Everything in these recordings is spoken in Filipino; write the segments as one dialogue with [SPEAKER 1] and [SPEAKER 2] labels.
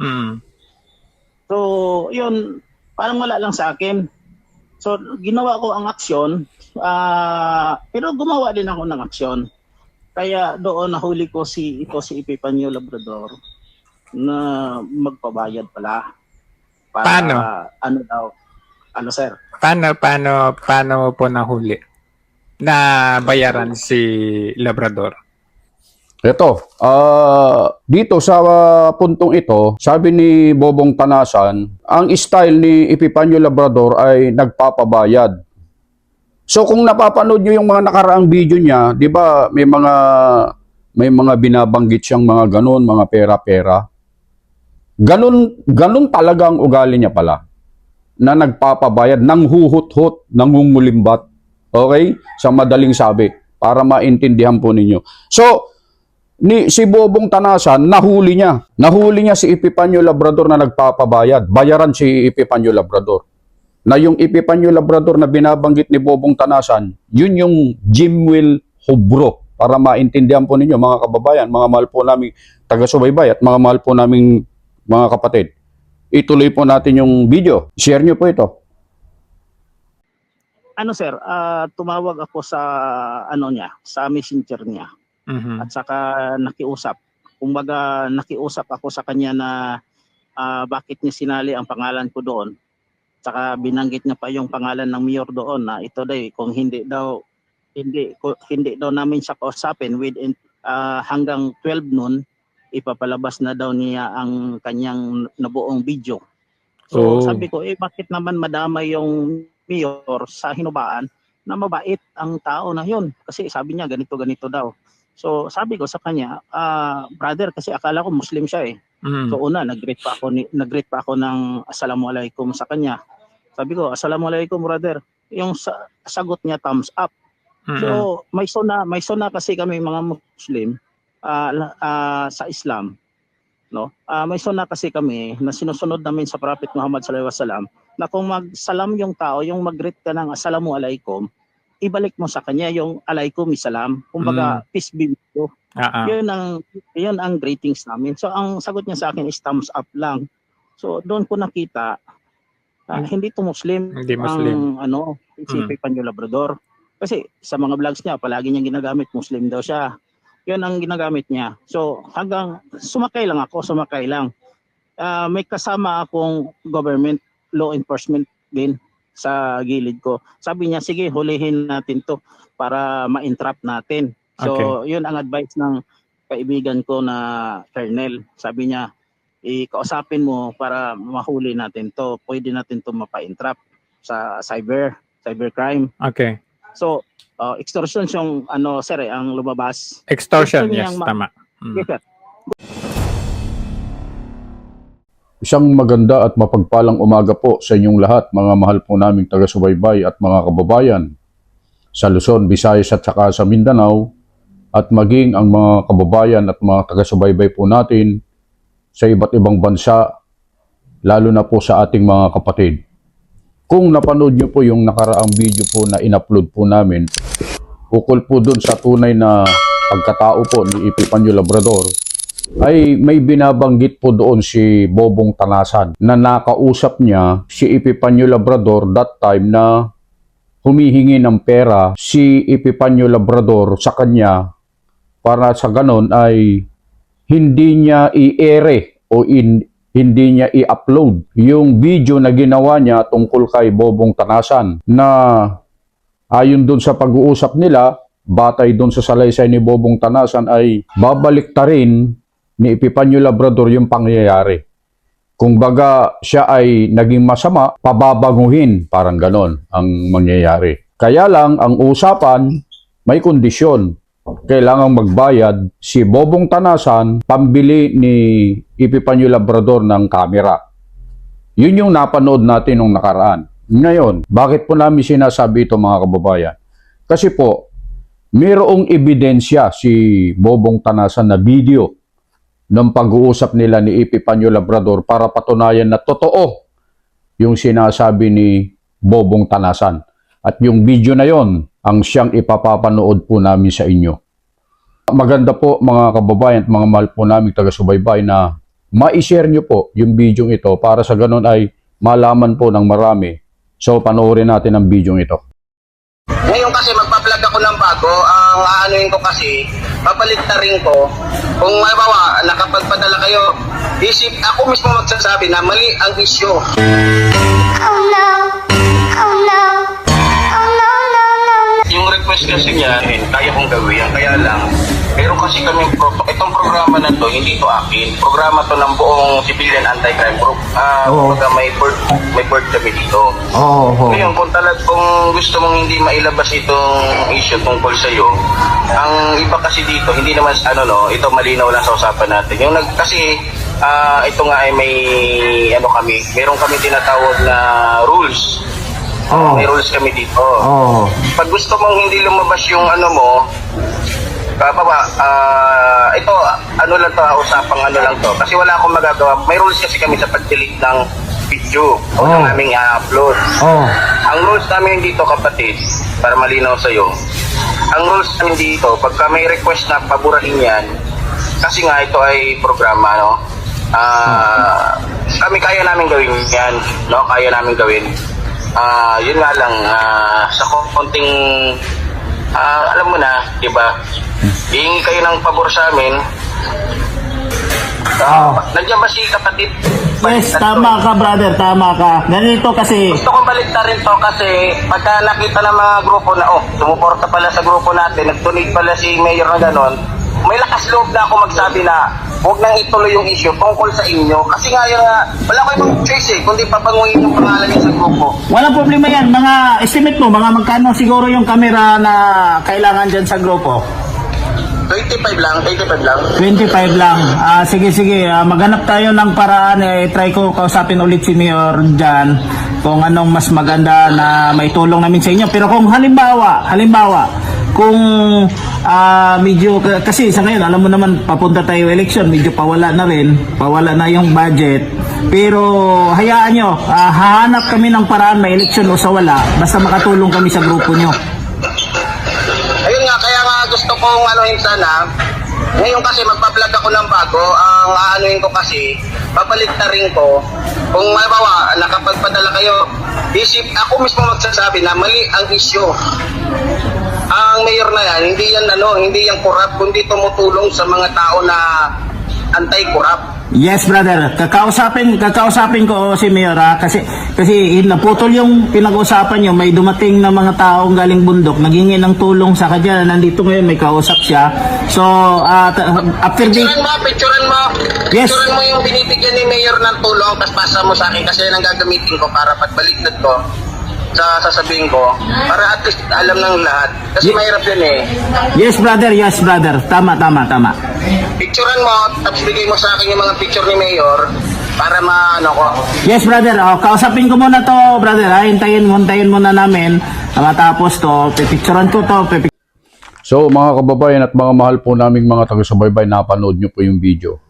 [SPEAKER 1] Mm.
[SPEAKER 2] So, yun, parang wala lang sa akin. So, ginawa ko ang aksyon, ah, pero gumawa din ako ng aksyon. Kaya doon nahuli ko si ito si Epifanio Labrador na magpabayad pala. Para,
[SPEAKER 1] Paano?
[SPEAKER 2] Ano daw? Ano sir?
[SPEAKER 1] Paano, paano, paano po nahuli? Na bayaran si Labrador?
[SPEAKER 3] Ito, ah, dito sa ah, puntong ito, sabi ni Bobong Tanasan, ang style ni Epipanyo Labrador ay nagpapabayad. So kung napapanood nyo yung mga nakaraang video niya, 'di ba, may mga may mga binabanggit siyang mga ganun, mga pera-pera. Ganun, ganun talaga ang ugali niya pala. Na nagpapabayad, nang huhut-hut, nangungulimbat. Okay? Sa madaling sabi, para maintindihan po ninyo. So, ni si Bobong Tanasan, nahuli niya. Nahuli niya si Epipanyo Labrador na nagpapabayad. Bayaran si Epipanyo Labrador. Na yung Epipanyo Labrador na binabanggit ni Bobong Tanasan, yun yung Jimwell Hubro. Para maintindihan po ninyo mga kababayan, mga mahal po naming taga-subaybay at mga mahal po naming mga kapatid. Ituloy po natin yung video. Share nyo po ito.
[SPEAKER 2] Ano sir, ah, tumawag ako sa ano niya, sa messenger niya.
[SPEAKER 1] Mhm.
[SPEAKER 2] at saka nakiusap. Kumbaga nakiusap ako sa kanya na ah, bakit niya sinali ang pangalan ko doon. Saka binanggit niya pa yung pangalan ng mayor doon na ito daw kung hindi daw hindi hindi daw namin siya kausapin within ah, hanggang 12 noon ipapalabas na daw niya ang kanyang nabuong video. So
[SPEAKER 1] Oh.
[SPEAKER 2] sabi ko eh bakit naman madamay yung mayor sa hinubaan na mabait ang tao na yun kasi sabi niya ganito ganito daw. So sabi ko sa kanya, ah brother kasi akala ko Muslim siya eh.
[SPEAKER 1] Mhm.
[SPEAKER 2] So una nag-greet pa ako ni nag-greet pa ako ng assalamualaikum sa kanya. Sabi ko, assalamualaikum brother. Yung sa, sagot niya thumbs up.
[SPEAKER 1] Mhm.
[SPEAKER 2] So may suna may suna kasi kami mga Muslim la- ah, sa Islam no Ah, may suna kasi kami na sinusunod namin sa Prophet Muhammad sallallahu alaihi wasallam na kung magsalam yung tao yung mag-greet ka ng assalamu alaikum ibalik mo sa kanya yung alaikum salam kumbaga peace be with you
[SPEAKER 1] ah.
[SPEAKER 2] yun ang yun ang greetings namin so ang sagot niya sa akin is thumbs up lang so doon ko nakita
[SPEAKER 1] Hmm.
[SPEAKER 2] hindi to Muslim
[SPEAKER 1] Hindi Muslim.
[SPEAKER 2] ang ano, si
[SPEAKER 1] Mm.
[SPEAKER 2] Panyo Labrador. Kasi sa mga vlogs niya, palagi niyang ginagamit, Muslim daw siya. Yun ang ginagamit niya. So hanggang sumakay lang ako, sumakay lang. Ah, may kasama akong government law enforcement din sa gilid ko. Sabi niya, sige, hulihin natin to para ma-entrap natin. So yun ang advice ng kaibigan ko na Colonel. Sabi niya, ikausapin mo para mahuli natin to. Pwede natin to mapa-entrap sa cyber, cybercrime.
[SPEAKER 1] Okay.
[SPEAKER 2] So, uh, extortion yung ano sir eh, ang lumabas.
[SPEAKER 1] Extortion,
[SPEAKER 2] Gusto
[SPEAKER 1] yes, tama. Mm.
[SPEAKER 2] Yes, sir.
[SPEAKER 3] Isang maganda at mapagpalang umaga po sa inyong lahat, mga mahal po naming taga-subaybay at mga kababayan sa Luzon, Visayas at saka sa Mindanao at maging ang mga kababayan at mga taga-subaybay po natin sa iba't ibang bansa, lalo na po sa ating mga kapatid. Kung napanood nyo po yung nakaraang video po na in-upload po namin, ukol po dun sa tunay na pagkatao po ni Epipanyo Labrador, ay may binabanggit po doon si Bobong Tanasan na nakausap niya si Epipanyo Labrador that time na humihingi ng pera si Epipanyo Labrador sa kanya para sa ganon ay hindi niya i-ere o in, hindi niya i-upload yung video na ginawa niya tungkol kay Bobong Tanasan na ayon doon sa pag-uusap nila batay doon sa salaysay ni Bobong Tanasan ay babalik ta rin ni Epipanyo Labrador yung pangyayari. Kung baga siya ay naging masama, pababaguhin, parang ganon ang mangyayari. Kaya lang, ang usapan, may kondisyon. Kailangang magbayad si Bobong Tanasan pambili ni Epipanyo Labrador ng kamera. Yun yung napanood natin nung nakaraan. Ngayon, bakit po namin sinasabi ito mga kababayan? Kasi po, mayroong ebidensya si Bobong Tanasan na video ng pag-uusap nila ni Epipanyo Labrador para patunayan na totoo yung sinasabi ni Bobong Tanasan. At yung video na yon ang siyang ipapapanood po namin sa inyo. Maganda po mga kababayan at mga mahal po namin taga-subaybay na ma-share nyo po yung video ito para sa ganun ay malaman po ng marami. So, panoorin natin ang video ito.
[SPEAKER 4] Ngayon kasi magpa-vlog ako ng bago, ang aanuin ko kasi, papaligtarin ko, kung mabawa, nakapagpadala kayo, isip, ako mismo magsasabi na mali ang issue.
[SPEAKER 5] Oh no. Oh no.
[SPEAKER 4] Request kasi niya, eh, kaya kong gawin, kaya lang, meron kasi kami, itong programa na to, hindi to akin. Programa to ng buong civilian anti-crime group. Ah, kumbaga may board, may board kami dito.
[SPEAKER 6] Oo. Oh,
[SPEAKER 4] Ngayon, kung talag kung gusto mong hindi mailabas itong issue tungkol sa iyo, ang iba kasi dito, hindi naman ano no, ito malinaw lang sa usapan natin. Yung nag kasi ah, ito nga ay may ano kami, meron kami tinatawag na rules.
[SPEAKER 6] Oo.
[SPEAKER 4] May rules kami dito.
[SPEAKER 6] Oo.
[SPEAKER 4] Pag gusto mong hindi lumabas yung ano mo, Kababa, ah ito, ano lang to, ah, usapang ano lang to. Kasi wala akong magagawa. May rules kasi kami sa pag-delete ng video o
[SPEAKER 6] Oh.
[SPEAKER 4] ng aming i-upload.
[SPEAKER 6] Oo.
[SPEAKER 4] Ang rules namin dito kapatid, para malinaw sa'yo, ang rules namin dito, pagka may request na paburahin yan, kasi nga ito ay programa, no? Ah, kami kaya namin gawin yan, no? Kaya namin gawin. Ah, yun nga lang, ah, sa konting, ah, alam mo na, di ba? Hihingi kayo ng pabor sa amin. Ah, Nandiyan ba si kapatid?
[SPEAKER 2] Yes, tama
[SPEAKER 4] to.
[SPEAKER 2] ka brother, tama ka. Ganito kasi,
[SPEAKER 4] Gusto kong baliktarin to kasi pagka nakita ng mga grupo na, oh, sumuporta pala sa grupo natin, nag-donate pala si Mayor na ganon, may lakas loob na ako magsabi na huwag nang ituloy yung issue tungkol sa inyo. Kasi nga yun, ah, wala ko ibang choice eh, kundi papanguhin yung pangalan niya sa grupo.
[SPEAKER 2] walang problema yan. Mga estimate mo, mga magkano siguro yung camera na kailangan dyan sa grupo?
[SPEAKER 4] 25 lang, 25 lang.
[SPEAKER 2] 25 lang. Ah, sige, sige. Ah, maghanap tayo ng paraan. Eh, try ko kausapin ulit si Mayor dyan kung anong mas maganda na may tulong namin sa inyo. Pero kung halimbawa, halimbawa, kung ah, medyo, kasi sa ngayon, alam mo naman, papunta tayo election, medyo pawala na rin, pawala na yung budget. Pero hayaan nyo, ah, hahanap kami ng paraan, may election o sa wala, basta makatulong kami sa grupo nyo.
[SPEAKER 4] Ayun nga, kaya nga gusto kong anuhin sana, ngayon kasi magpa-vlog ako ng bago, ang aanuhin ko kasi, papaligtarin ko, kung mabawa, nakapagpadala kayo, isip, ako mismo magsasabi na mali ang issue. Ang mayor na yan, hindi yan ano, hindi yan corrupt, kundi tumutulong sa mga tao na anti-corrupt.
[SPEAKER 2] Yes, brother. Kakausapin, kakausapin ko oh, si Mayor ha? kasi kasi naputol yung pinag-usapan niyo, may dumating na mga taong galing bundok, naghingi ng tulong sa kanya, nandito ngayon may kausap siya. So, t- after this,
[SPEAKER 4] Picturean mo, picturean mo.
[SPEAKER 2] Yes.
[SPEAKER 4] Picturean mo yung binibigyan ni Mayor ng tulong, tapos pasa mo sa akin kasi yan ang gagamitin ko para pagbaliktad ko sa sasabihin ko, para at least alam ng lahat. Kasi
[SPEAKER 2] Ye-
[SPEAKER 4] mahirap yun eh.
[SPEAKER 2] yes brother, yes brother. Tama, tama, tama.
[SPEAKER 4] Picturean mo, tapos bigay mo sa akin yung mga picture ni Mayor para maano ko.
[SPEAKER 2] Yes, brother. Oh, kausapin ko muna to, brother. Ha? Hintayin mo, hintayin muna namin. Ah, Matapos to, pipicturean ko to, pipic-
[SPEAKER 3] So mga kababayan at mga mahal po naming mga taga-subaybay, napanood nyo po yung video.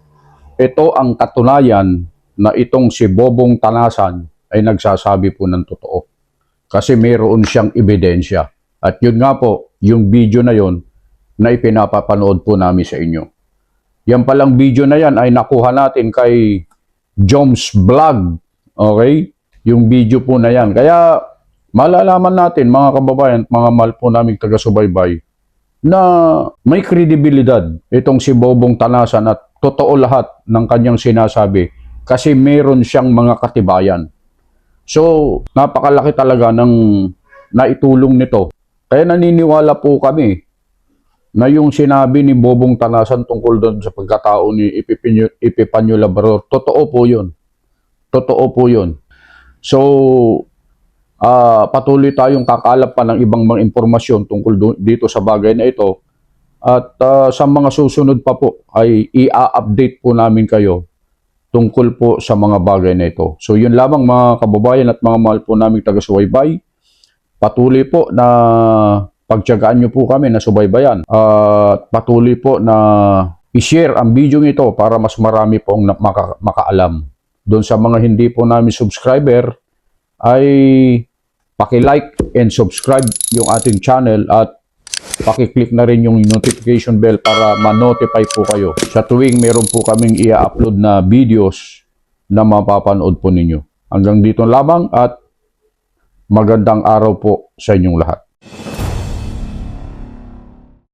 [SPEAKER 3] Ito ang katunayan na itong si Bobong Tanasan ay nagsasabi po ng totoo. Kasi mayroon siyang ebidensya. At yun nga po, yung video na yon na ipinapapanood po namin sa inyo. Yan palang video na yan ay nakuha natin kay Joms Vlog. Okay? Yung video po na yan. Kaya malalaman natin mga kababayan at mga mahal po naming taga-subaybay na may kredibilidad itong si Bobong Tanasan at totoo lahat ng kanyang sinasabi kasi meron siyang mga katibayan. So, napakalaki talaga ng naitulong nito. Kaya naniniwala po kami na yung sinabi ni Bobong Tanasan tungkol doon sa pagkatao ni Epipanyo, Labrador, totoo po yun. Totoo po yun. So, ah patuloy tayong kakalap pa ng ibang mga impormasyon tungkol dito sa bagay na ito. At ah, sa mga susunod pa po ay i-update po namin kayo tungkol po sa mga bagay na ito. So yun lamang mga kababayan at mga mahal po naming taga-subaybay. Patuloy po na pagtyagaan nyo po kami na subaybayan. At patuloy po na i-share ang video ito para mas marami pong maka- makaalam. Doon sa mga hindi po namin subscriber ay paki-like and subscribe yung ating channel at Pakiclick na rin yung notification bell para ma-notify po kayo sa tuwing meron po kaming i-upload na videos na mapapanood po ninyo. Hanggang dito lamang at magandang araw po sa inyong lahat.